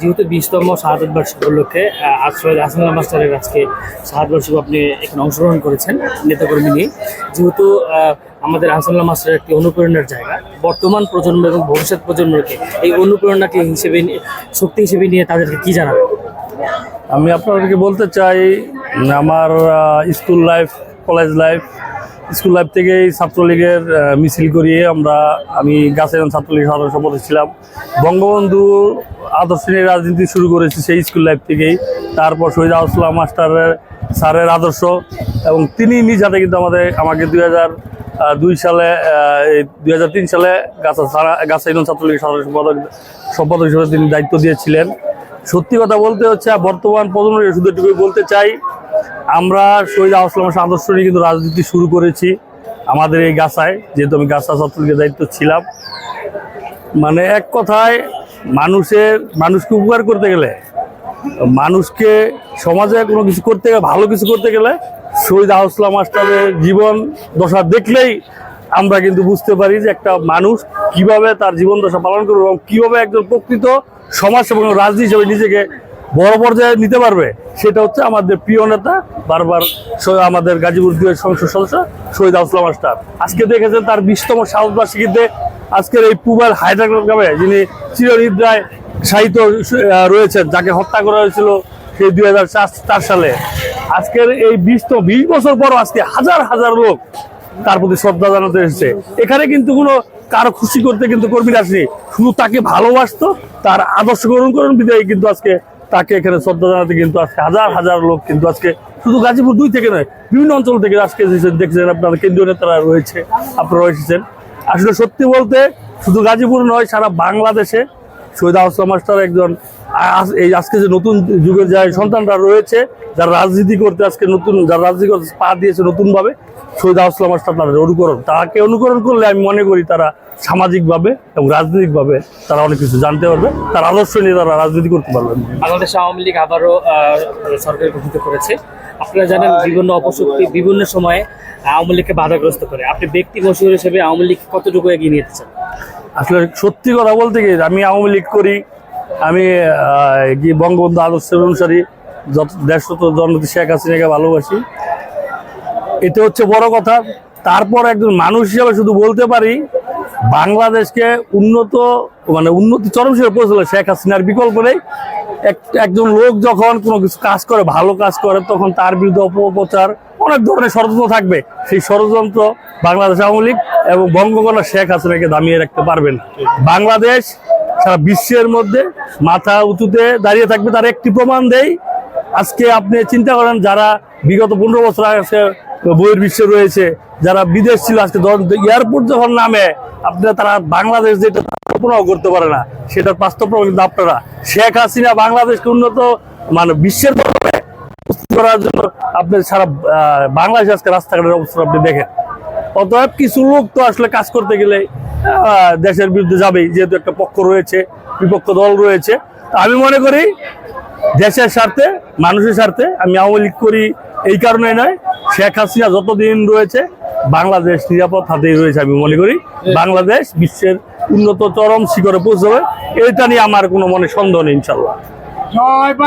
যেহেতু বিশতম শাহাদত বার্ষিক উপলক্ষে আজ সৈয়দ হাসানুল্লাহ মাস্টারের আজকে শাহাদ বার্ষিক আপনি এখানে অংশগ্রহণ করেছেন নেতাকর্মী নিয়ে। যেহেতু আমাদের হাসানুল্লাহ মাস্টারের একটি অনুপ্রেরণার জায়গা, বর্তমান প্রজন্ম এবং ভবিষ্যৎ প্রজন্মকে এই অনুপ্রেরণাকে হিসেবে শক্তি হিসেবে নিয়ে তাদেরকে কি জানাবেন? আমি আপনাদেরকে বলতে চাই, আমার school life, college life school life থেকেই ছাত্রলীগের মিছিল করিয়ে আমরা, আমি গাছের ছাত্রলীগ সাধারণ সম্পাদক ছিলাম বঙ্গবন্ধু আদর্শ নিয়ে রাজনীতি শুরু করেছি সেই স্কুল লাইফ থেকেই। তারপর শহীদ আসলাম মাস্টারের স্যারের আদর্শ এবং তিনি নিজ হাতে কিন্তু আমাদের, আমাকে দুই দুই সালে দুই হাজার তিন সালে গাছা গাছা ছাত্রলীগের সাধারণ সম্পাদক সম্পাদক হিসেবে তিনি দায়িত্ব দিয়েছিলেন। সত্যি কথা বলতে হচ্ছে, বর্তমান প্রজন্মের শুধু বলতে চাই আমরা শহীদ আসলামের আদর্শ নিয়ে কিন্তু রাজনীতি শুরু করেছি আমাদের এই গাছায়, যেহেতু আমি গাছা ছাত্রলীগের দায়িত্ব ছিলাম। মানে এক কথায় মানুষের, মানুষকে উপকার করতে গেলে, মানুষকে সমাজে কোনো কিছু করতে গেলে, ভালো কিছু করতে গেলে শহীদ আহসলাম মাস্টারের জীবন দশা দেখলেই আমরা কিন্তু বুঝতে পারি যে একটা মানুষ কীভাবে তার জীবন দশা পালন করবে এবং কীভাবে একজন প্রকৃত সমাজ এবং রাজনীতি হিসেবে নিজেকে বড় পর্যায়ে নিতে পারবে, সেটা হচ্ছে আমাদের প্রিয় নেতা, বারবার আমাদের গাজীপুর সংসদ সদস্য শহীদ আহসলাম মাস্টার আজকে দেখেছেন তার বিশতম সাহস বার্ষিকীতে আজকের এই পুবাল হায়দ্রাবাদে যিনি চিরনিদ্রায় সাহিত্য রয়েছেন, যাকে হত্যা করা হয়েছিল সেই দুই হাজার চার সালে। আজকের এই বিশ তো বিশ বছর পর আজকে হাজার হাজার লোক তার প্রতি শ্রদ্ধা জানাতে এসেছে। এখানে কিন্তু কোনো কারও খুশি করতে কিন্তু কর্মীরা আসেনি। শুধু তাকে ভালোবাসতো, তার আদর্শ গ্রহণ করেন, বিদায় কিন্তু আজকে তাকে এখানে শ্রদ্ধা জানাতে কিন্তু আজকে হাজার হাজার লোক কিন্তু আজকে শুধু গাজীপুর দুই থেকে নয়, বিভিন্ন অঞ্চল থেকে আজকে দেখছেন আপনার কেন্দ্রীয় নেতারা রয়েছে, আপনারা এসেছেন। আসলে সত্যি বলতে শুধু গাজীপুর নয়, সারা বাংলাদেশে শহীদ আসলাম মাস্টার একজন এই আজকে যে নতুন যুগের যে সন্তানরা রয়েছে যারা রাজনীতি করতে আজকে নতুন যারা রাজনীতি করতে পা দিয়েছে নতুনভাবে শহীদ আসলাম মাস্টার তাদের অনুকরণ। তাকে অনুকরণ করলে আমি মনে করি তারা সামাজিকভাবে এবং রাজনৈতিকভাবে তারা অনেক কিছু জানতে পারবে। তার আদর্শ নিয়ে তারা রাজনীতি করতে পারবে। বাংলাদেশ আওয়ামী লীগ আবারও সরকার গঠিত করেছে। আপনারা জানেন বিভিন্ন অপশক্তি বিভিন্ন সময়ে আওয়ামী লীগকে বাধাগ্রস্ত করে। আপনি ব্যক্তি মশহুর হিসেবে আওয়ামী লীগ কতটুকু এগিয়ে নিয়ে আসলে সত্যি কথা বলতে কি আমি আওয়ামী লীগ করি আমি বঙ্গবন্ধু আদর্শের অনুসারী যত দেশত জননেত্রী শেখ হাসিনাকে ভালোবাসি। এটা হচ্ছে বড় কথা। তারপর একজন মানুষ হিসাবে শুধু বলতে পারি, বাংলাদেশকে উন্নত মানে উন্নতি চরম হিসেবে পৌঁছলো শেখ হাসিনার বিকল্প নেই। এক- একজন লোক যখন কোনো কিছু কাজ করে, ভালো কাজ করে, তখন তার বিরুদ্ধে অপপ্রচার অনেক ধরনের ষড়যন্ত্র থাকবে। সেই ষড়যন্ত্র বাংলাদেশ আওয়ামী লীগ এবং বঙ্গকন্যা শেখ হাসিনাকে দামিয়ে রাখতে পারবেন। বাংলাদেশ সারা বিশ্বের মধ্যে মাথা উঁচুতে দাঁড়িয়ে থাকবে তার একটি প্রমাণ দেই। আজকে আপনি চিন্তা করেন যারা বিগত পনেরো বছর আগে বইয়ের বিশ্বে রয়েছে, যারা বিদেশ ছিল আজকে এয়ারপোর্ট যখন নামে, আপনারা তারা বাংলাদেশ যেটা কল্পনাও করতে পারে না। সেটার বাস্তব কিন্তু আপনারা। শেখ হাসিনা বাংলাদেশকে উন্নত মানে বিশ্বের করার জন্য আপনি সারা বাংলাদেশ আজকে রাস্তাঘাটের অবস্থা আপনি দেখেন। অতএব কিছু লোক তো আসলে কাজ করতে গেলে দেশের বিরুদ্ধে যাবেই, যেহেতু একটা পক্ষ রয়েছে, বিপক্ষ দল রয়েছে। আমি মনে করি দেশের স্বার্থে, মানুষের স্বার্থে আমি আওয়ামী লীগ করি এই কারণে নয়। শেখ হাসিনা যতদিন রয়েছে, বাংলাদেশ নিরাপদ হাতেই রয়েছে আমি মনে করি। বাংলাদেশ বিশ্বের উন্নত চরম শিখরে পৌঁছবে, এটা নিয়ে আমার কোনো মনে সন্দেহ নেই ইনশাল্লাহ